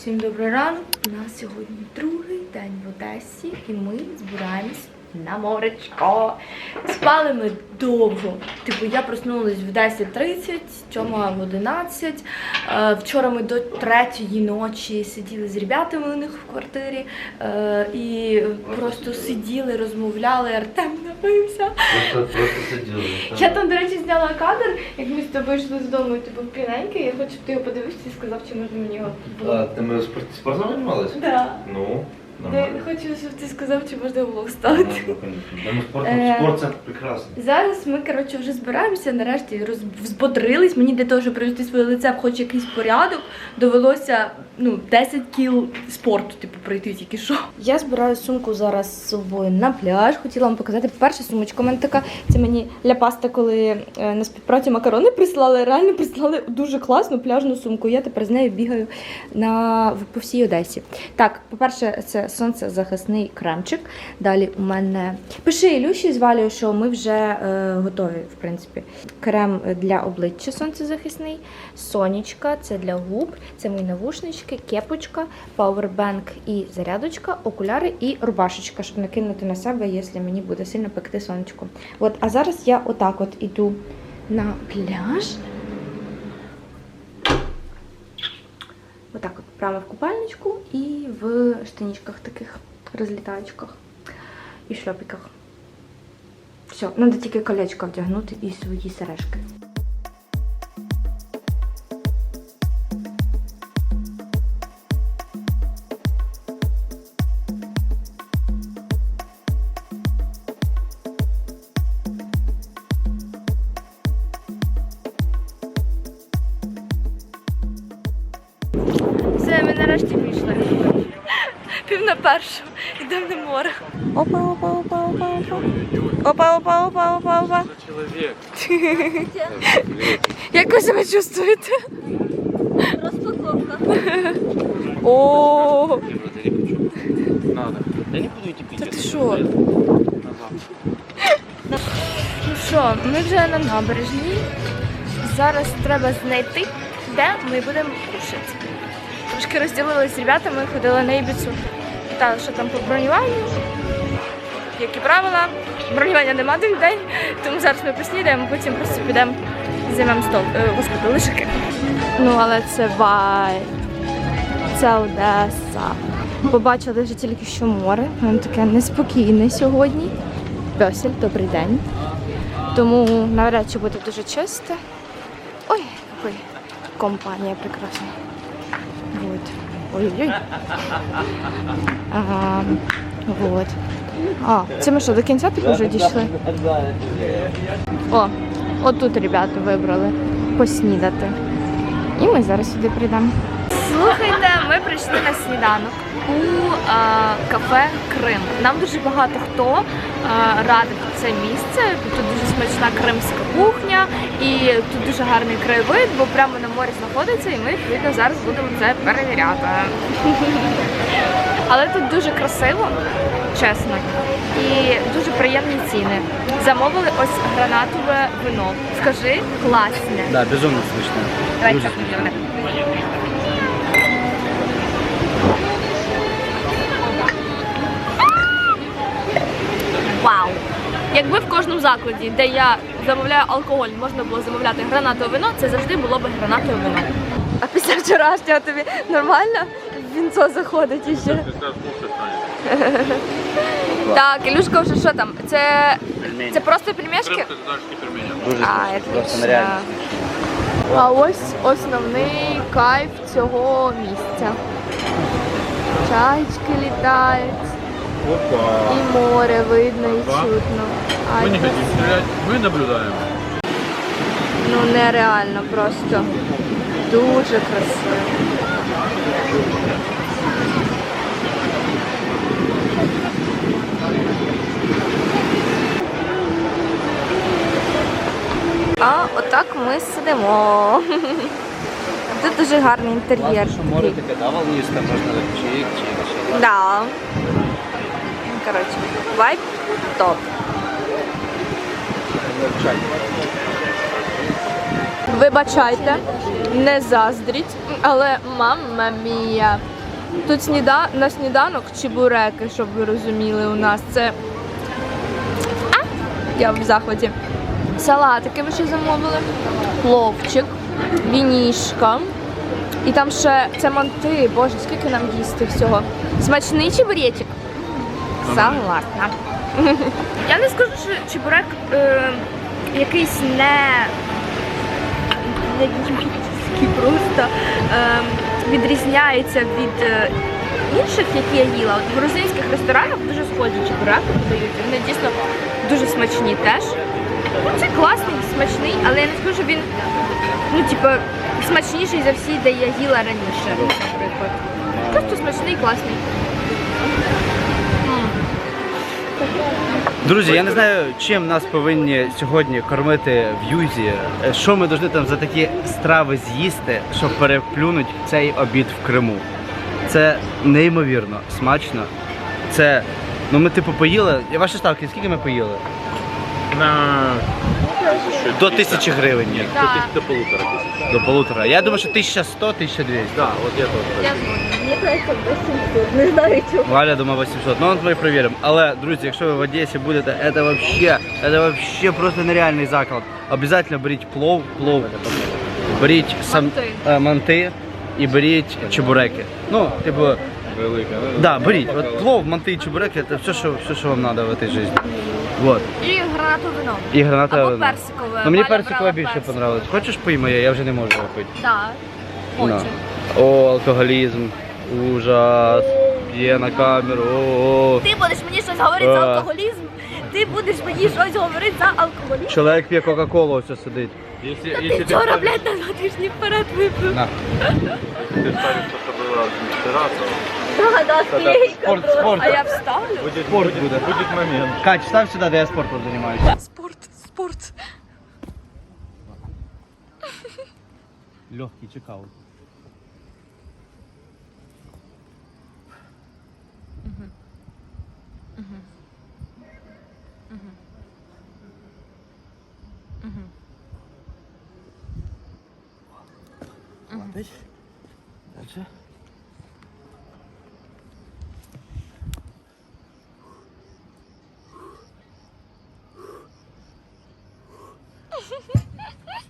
Всім добрий ранок. У нас сьогодні другий день в Одесі, і ми збираємось на моречко. Спали ми довго. Типу, я проснулась в 10.30, Тьома в 11. Е, Вчора ми до третьої ночі сиділи з ребятами у них в квартирі е, і просто сиділи, розмовляли. Артем напився. Просто, просто сиділи. Я там, до речі, зняла кадр, як ми з тобою йшли з дому, типу п'яненький. Я хочу, щоб ти його подивився і сказав, чи можна мені його А, ти ми спорт, спортом займалась? Да. Ну, Я нормально. хочу, щоб ти сказав, чи можна влог ставити. Спорт, Е. спорт це прекрасно. Зараз ми, коротше, вже збираємося, нарешті розбодрились. Мені для того, щоб привести своє лице в хоч якийсь порядок, довелося ну, 10 кіл спорту, типу, пройти тільки що. Я збираю сумку зараз з собою на пляж. Хотіла вам показати. Перша сумочка у мене така. Це мені ляпаста, коли е, на співпраці макарони прислали. Реально прислали дуже класну пляжну сумку. Я тепер з нею бігаю на по всій Одесі. Так, по-перше, це сонцезахисний кремчик. Далі у мене пиши Ілюші з Валею, що ми вже е, готові, в принципі. Крем для обличчя сонцезахисний, сонечка, це для губ, це мої навушнички, кепочка, пауербенк і зарядочка, окуляри і рубашечка, щоб накинути на себе, якщо мені буде сильно пекти сонечко. От, а зараз я отак от іду на пляж. Отак от прямо в купальничку і в штанічках таких розлітаючках і шльопіках. Все, треба тільки колечко вдягнути і свої сережки. Опа, опа, опа, опа, опа. Чоловік. Як ви себе чувствуєте? Розпаковка. О, Надо. Я не буду йти пити. Та ти що? Ну що, ми вже на набережній. Зараз треба знайти, де ми будемо кушати. Трошки розділилися з ребятами, ходили на Ібіцу. Та що там по бронюванню. Як і правила, бронювання нема один день, тому зараз ми поснідаємо, потім просто підемо займемо стол. Е, господи, лишики. Ну, але це вай. Це Одеса. Побачили вже тільки що море. Воно таке неспокійне сьогодні. Песель, добрий день. Тому навряд чи буде дуже чисте. Ой, який компанія прекрасна. Ой-ой-ой. Ага. Вот. А, це ми що, до кінця типу вже дійшли? О, отут ребята вибрали поснідати. І ми зараз сюди прийдемо. Слухайте, ми прийшли на сніданок у е, кафе Крим. Нам дуже багато хто е, радив це місце. Тут дуже смачна кримська кухня і тут дуже гарний краєвид, бо прямо на морі знаходиться, і ми відповідно зараз будемо це перевіряти. Але тут дуже красиво, чесно, і дуже приємні ціни. Замовили ось гранатове вино. Скажи, класне. Да, безумно смачно. Давай Дуже Вау! Якби в кожному закладі, де я замовляю алкоголь, можна було замовляти гранатове вино, це завжди було б гранатове вино. А після вчорашнього тобі нормально в вінцо заходить іще? Так, Ілюшка вже що там? Це, це просто пельмешки? Дуже А, нереально. А ось основний кайф цього місця. Чайки літають, і море видно і чутно. Ай, Мы не хотим стрелять, мы наблюдаем. Ну нереально просто. Дуже красиво. А отак ми сидимо. Тут дуже гарний інтер'єр. Що море таке, да, волнисте, можна так чик, чик, чик. Да. Коротше, вайб топ. Вибачайте, не заздріть. Але мамма мія. Тут сніда... на сніданок чебуреки, щоб ви розуміли, у нас це. А! Я в захваті. Салатики ми ще замовили, пловчик, вінішка. І там ще це манти. Боже, скільки нам їсти всього. Смачний чебуречик. Согласна. Я не скажу, що чебурек е, якийсь не, не львівський просто е, відрізняється від е, інших, які я їла. От в грузинських ресторанах дуже схожі чебуреки подаються. Вони дійсно дуже смачні теж. Ну, Це класний, смачний, але я не скажу, що він ну, типу, смачніший за всі, де я їла раніше, наприклад. Просто смачний, класний. Друзі, я не знаю, чим нас повинні сьогодні кормити в Юзі. Е, Що ми повинні там за такі страви з'їсти, щоб переплюнути цей обід в Криму. Це неймовірно смачно. Це. Ну ми типу поїли. Ваші ставки, скільки ми поїли? На До тисячі гривень. ні. Так. до полутора тисяч. До полутора. Я думаю, що 1100 1200 Так, от я теж. Я згодна. Мені кажется, 800. Не знаю чого. Валя, думаю, 800. Ну, от ми перевіримо. Але, друзі, якщо ви в Одесі будете, це вообще, це вообще просто нереальний заклад. Обязательно беріть плов, плов. Беріть сам Манти. е, манти і беріть чебуреки. Ну, типу, Велика. да, беріть. От плов, манти і чебуреки це все, що, все, що вам треба в цій житті. Вот. І гранатове вино. І гранатове Або вино. персикове. Ну, мені Валя персикове більше персик. понравилось. Хочеш пий моє? Я вже не можу його пити. Так. Хочу. На. О, алкоголізм. Ужас. Є на камеру. О, Ти будеш мені щось говорити за А. алкоголізм? Ти будеш мені щось говорити за алкоголізм? Чоловік п'є Кока-Колу, ось сидить. Якщо, Та якщо ти ти вчора, ставиш, блядь, на два тижні вперед випив. На. ти ставиш, що було Да, да, склейка Спорт, спорт. А я вставлю? буде, Спорт буде, буде. буде момент. Кать, став сюди, де я спортом займаюся. Спорт, спорт. Легкий чекаут. Дальше.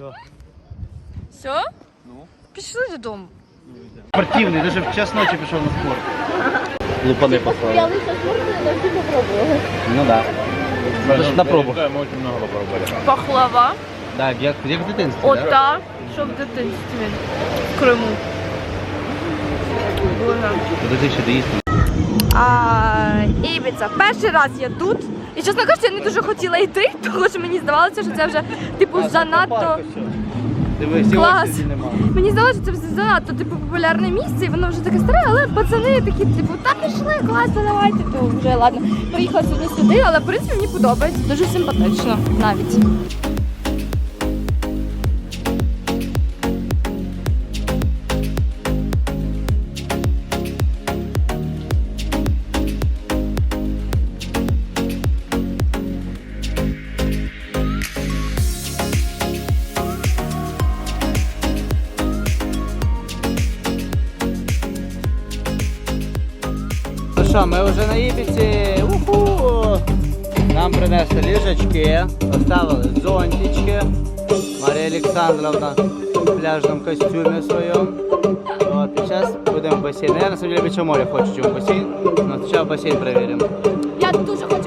Все. Все? Ну. Пішли додому. Спортивний, даже в час ночі пішов на спорт. Лупани послали. Я лише спорту не всі попробували. Ну да. На пробу. Мы очень много попробовали. Пахлава. Так, як, як в дитинстві, да? Ота, що в дитинстві. В Криму. Боже. Подожди, ще доїсти. А, Ібіца. Перший раз я тут. І чесно кажучи, я не дуже хотіла йти, тому що мені здавалося, що це вже типу занадто. Дивись, Клас. Мені здалося, що це вже занадто типу популярне місце, і воно вже таке старе, але пацани такі, типу, та пішли, класно, давайте, то вже ладно. Приїхала сьогодні сюди, але в принципі мені подобається, дуже симпатично навіть. Ліжечки, поставили зонтички. Марія Олександровна в пляжному костюмі своєму. От, і зараз будемо в басейн. Я на самом деле більше моря хочу, чим басейн. Но спочатку басейн перевіримо. Я дуже хочу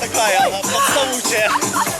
太呀了，我受不了。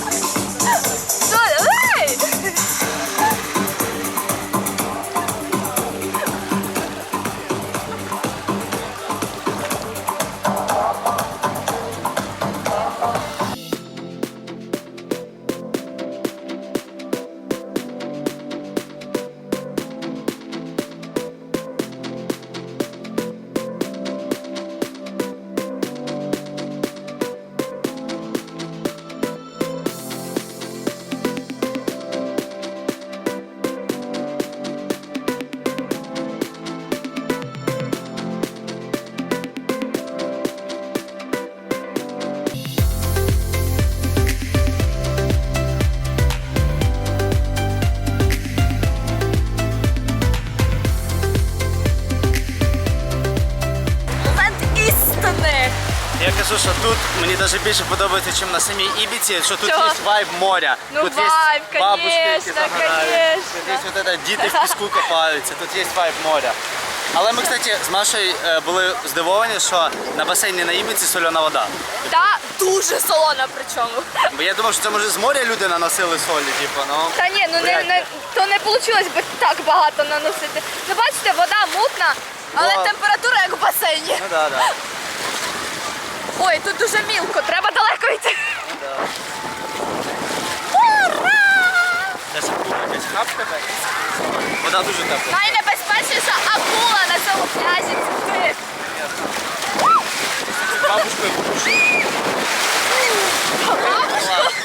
Скажу, що тут мені навіть більше подобається, ніж на самій Ібіці, що тут Чого? є вайб моря. Ну, тут вайб, є бабушки, які конечно, загорають. Тут є конечно. от діти в піску копаються, тут є вайб моря. Але ми, кстати, з Машею е, були здивовані, що на басейні на Ібіці сольона вода. Та дуже солона причому. Бо я думав, що це може з моря люди наносили солі, типу, ну. Та ні, ну не, Вряд не ли. то не вийшло би так багато наносити. Ну бачите, вода мутна, але Ну, температура як в басейні. Ну да, да. Ой, тут дуже мілко, треба далеко йти. Так? Вода дуже тепла. Найнебезпечніша акула на цьому пляжі. Це ти. Бабушкою.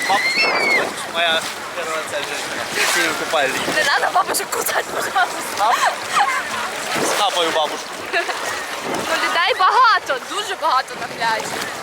Бабушка, моя первая жінка. Купальник. Не треба бабушек кусати, пожалуйста. Схапаю бабушку. Людей багато, дуже багато на пляжі.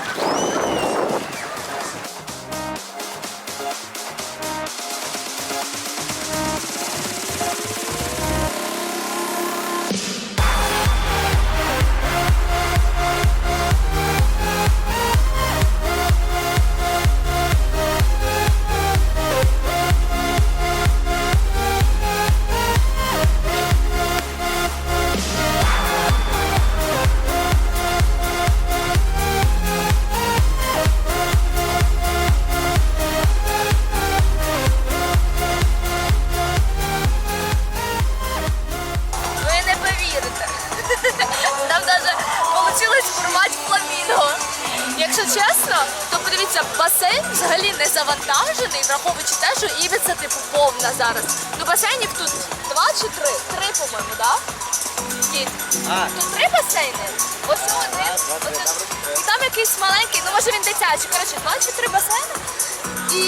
Коротше, два чи три басейни. І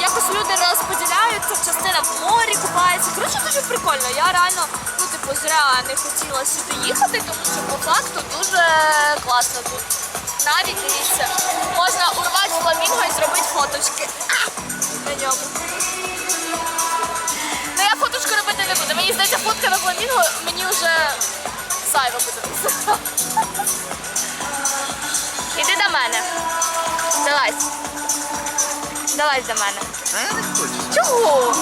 якось люди розподіляються, частина в морі купається. Коротше, дуже прикольно. Я реально, ну типу, зря не хотіла сюди їхати, тому що по факту дуже класно тут. Навіть дивіться, можна урвати фламінго і зробити фоточки на ньому. Ну я фоточку робити не буду. Мені здається, фотка на фламінго мені вже зайва буде. Іди до мене. Давай. Давай до мене. А я не хочу. Чого?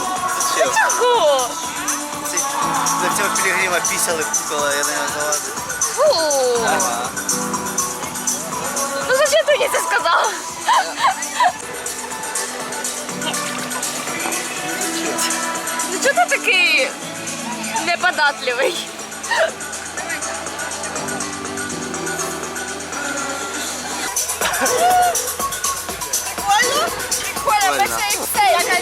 Чого? Чого? До цього пілігрима пісяли коли я не називав. Фу. Ну зачем ти мені це сказав? Ну чого ти такий неподатливий? Прикольно? Прикольно, ми ще і все, як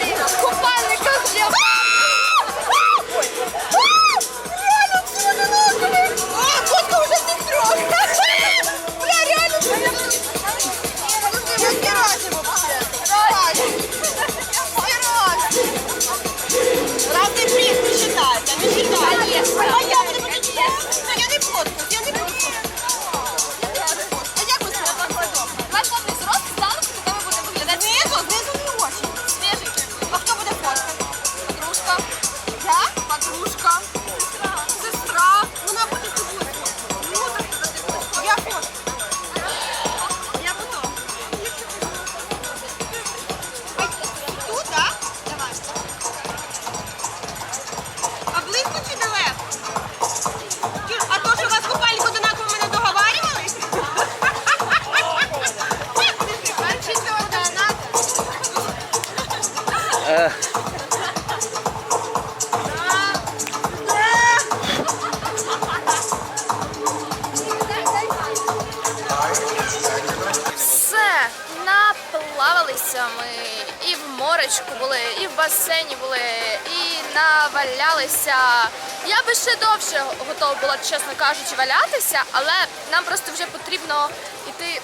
кажучи, валятися, але нам просто вже потрібно йти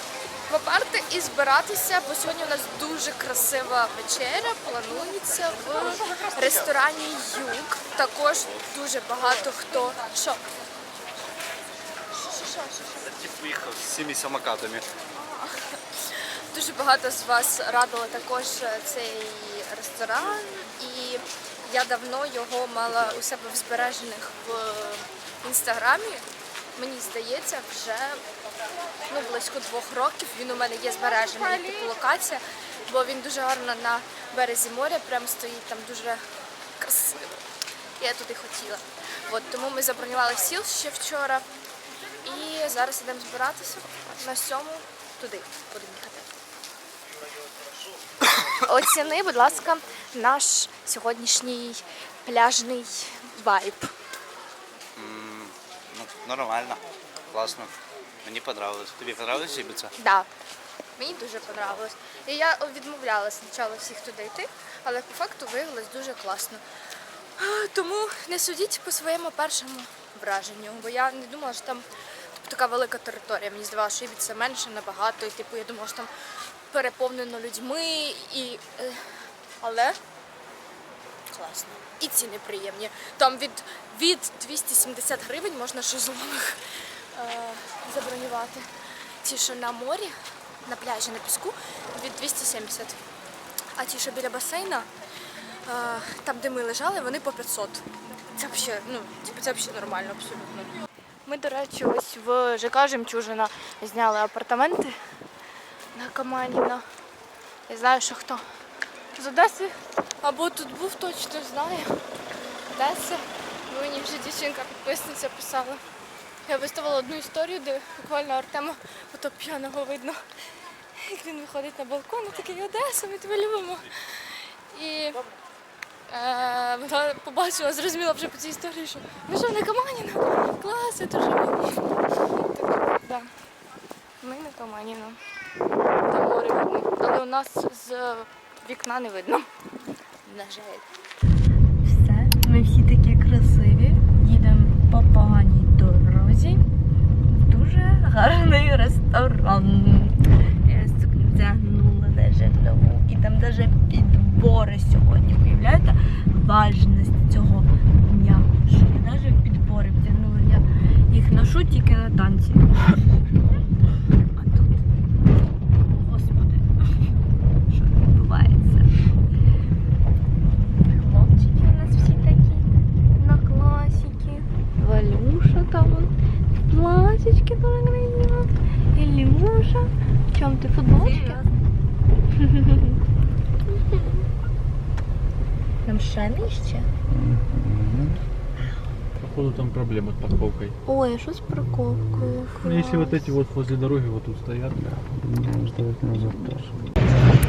поперти і збиратися, бо сьогодні у нас дуже красива вечеря. Планується в ресторані Юг. Також дуже багато хто. Що? Тип виїхав з цими самокатами. Дуже багато з вас радили також е, цей ресторан, і я давно його мала у себе в збережених в інстаграмі. Мені здається, вже ну, близько двох років. Він у мене є збережений як типу, локація, бо він дуже гарно на березі моря, прямо стоїть там дуже красиво. Я туди хотіла. От, тому ми забронювали сіл ще вчора. І зараз йдемо збиратися на сьому туди будемо їхати. Оціни, будь ласка, наш сьогоднішній пляжний вайб. Нормально. Класно. Мені понравилось. Тобі понравилось Ібіца? Да. Мені дуже подобалось. І я відмовлялася спочатку всіх туди йти, але по факту виявилось дуже класно. Тому не судіть по своєму першому враженню, бо я не думала, що там така велика територія. Мені здавалося, що Ібіца менше набагато, і типу я думала, що там переповнено людьми, і... е, але класно. І ціни приємні. Там від, від 270 гривень можна шезлонг е, забронювати. Ті, що на морі, на пляжі, на піску, від 270. А ті, що біля басейна, е, там, де ми лежали, вони по 500. Це взагалі, ну, типу, це взагалі нормально, абсолютно. Ми, до речі, ось в ЖК Жемчужина зняли апартаменти на Каманіна. Я знаю, що хто з Одеси або тут був, точно знаю. Одеса. Бо мені вже дівчинка підписниця писала. Я виставила одну історію, де буквально Артема ото п'яного видно. Як він виходить на балкон, і такий Одеса, ми тебе любимо. І е, вона побачила, зрозуміла вже по цій історії, що ми що на Каманіна? Клас, я дуже. Так, да. Ми на Каманіна. Там море видно. Але у нас з вікна не видно. На жаль. Все, ми всі такі красиві. Їдемо по поганій дорозі. Дуже гарний ресторан. Я вдягнула даже нову. І там даже підбори сьогодні. Уявляєте? Важність цього дня. Що я даже підбори вдягнула. Я їх ношу тільки на танці. А тут, господи, що відбувається? Хлопчики у нас всі такі на класіки. Валюша там платічки красиво. Ілюша. В чому ти футболочки? Там ще нижче? Походу там проблема с парковкой. Ой, а що з парковкою? Ну, если вот эти вот возле дороги вот тут стоят.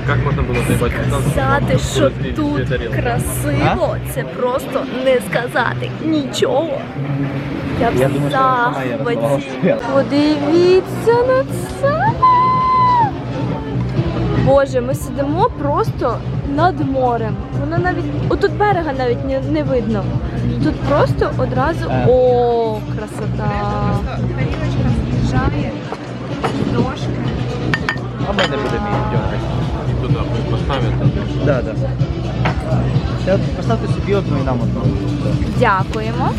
Как можно было заебать 15 Сказати, що тут красиво, це просто не сказати нічого. Я в захваті. Подивіться на це. Боже, ми сидимо просто над морем. Воно навіть отут берега навіть не, не видно. Тут просто одразу о, красота. А ми не будемо її дергати. И туда поставят. Да, да. Поставте собі одну і нам одну. Дякуємо.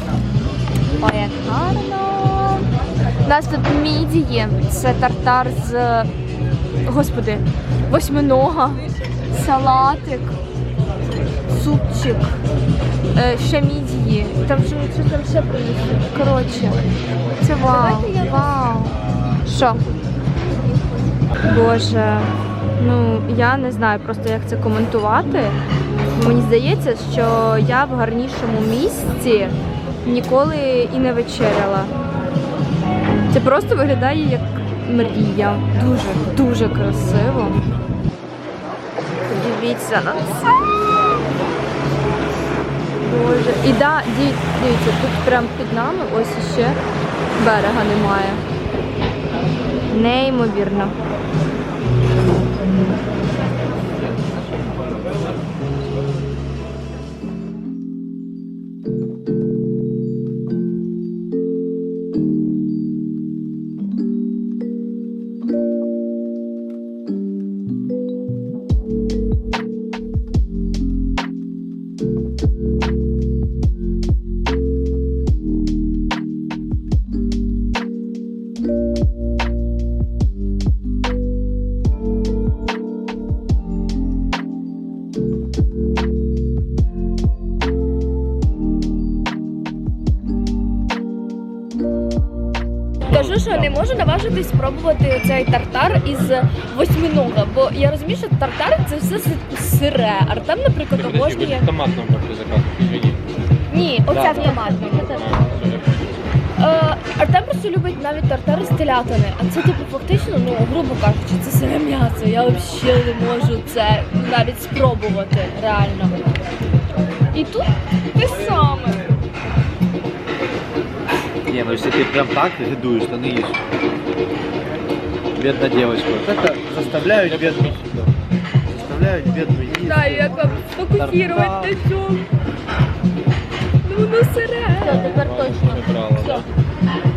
Ой, як гарно. У нас тут мідії. Це тартар з. Господи, восьминога, салатик, супчик, е, ще мідії. Там що, що там ще принесли. Коротше. Це вау. Вау. Що? Боже. Ну, я не знаю просто, як це коментувати. Мені здається, що я в гарнішому місці ніколи і не вечеряла. Це просто виглядає як мрія. Дуже, дуже красиво. Подивіться на це. Боже. І да, дивіться, тут прямо під нами ось іще берега немає. Неймовірно. можу наважитись спробувати цей тартар із восьминога, бо я розумію, що тартар це все си- сире. Артем, наприклад, Подожди, вы обожнює. в томатном можете заказывать, извини. Ні, оце Да. в томатному. А, всё, я понял. Е, Артем просто любить навіть тартари з телятини, а це типу фактично, ну грубо кажучи, це сире м'ясо. Я взагалі не можу це навіть спробувати реально. І тут те саме. Не, ну если ты прям так гидуешь, то не ешь. Бедная девочка. Вот это заставляют бедную. Заставляют бедную есть. знаю, як вам сфокусувати на цьому. Ну воно сире. Все, тепер точно. Не брала, да?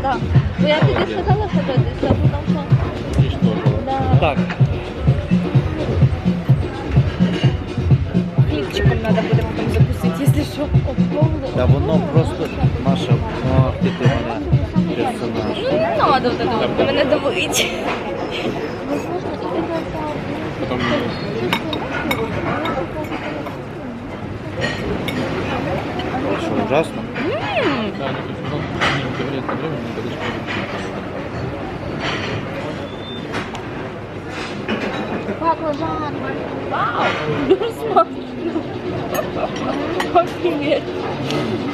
Так. Бо я тобі сказала, що це це потім що. Уничтожила. Да. Так, Хлібчиком треба буде потім закусити, якщо що. да воно просто, Маша, ох, ти ти мене Персонаж. Ну не треба вот это вот, мене давить. Потом Что, ужасно? Да, они тут много не говорят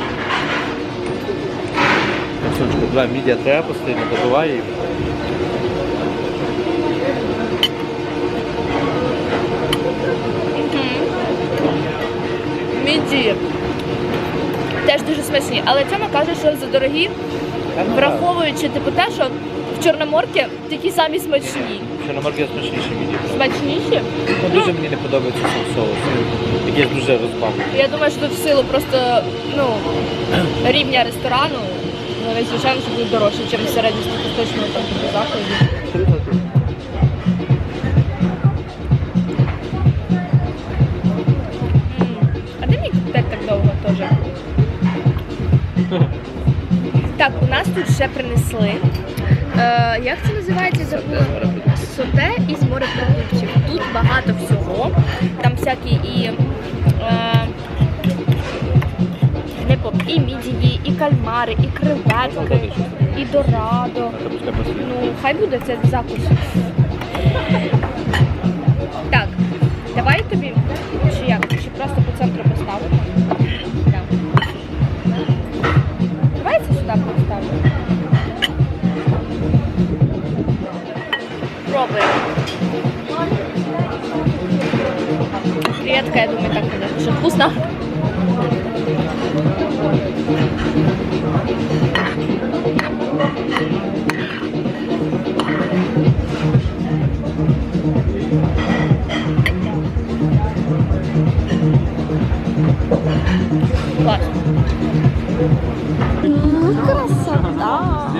Сонечко, давай, мідія треба постійно, добивай її. Міді. Теж дуже смачні, але Тьома каже, що задорогі, враховуючи типу те, що в Чорноморці такі самі смачні. Чорноморки смачніші мідії. Смачніші? Ну, дуже мені не подобається сам соус. Такий дуже розбавлений. Я думаю, що тут в силу просто ну, рівня ресторану, вони звичайно будуть дорожчі, ніж в середньостатистичному закладі. А де мій коктейль так довго теж? Так, у нас тут ще принесли. Е, як це називається? Забула. Соте із морепродуктів. Тут багато всього. Там всякі і. Е, поп, і мідії, і кальмари, і креветки, і дорадо. Ну, хай буде це закус. Так, давай тобі, чи як, чи просто по центру поставити? Так. Сюди поставимо. Пробуємо. Креветка, я думаю, так буде. Що вкусно? Клас. Ну, красота.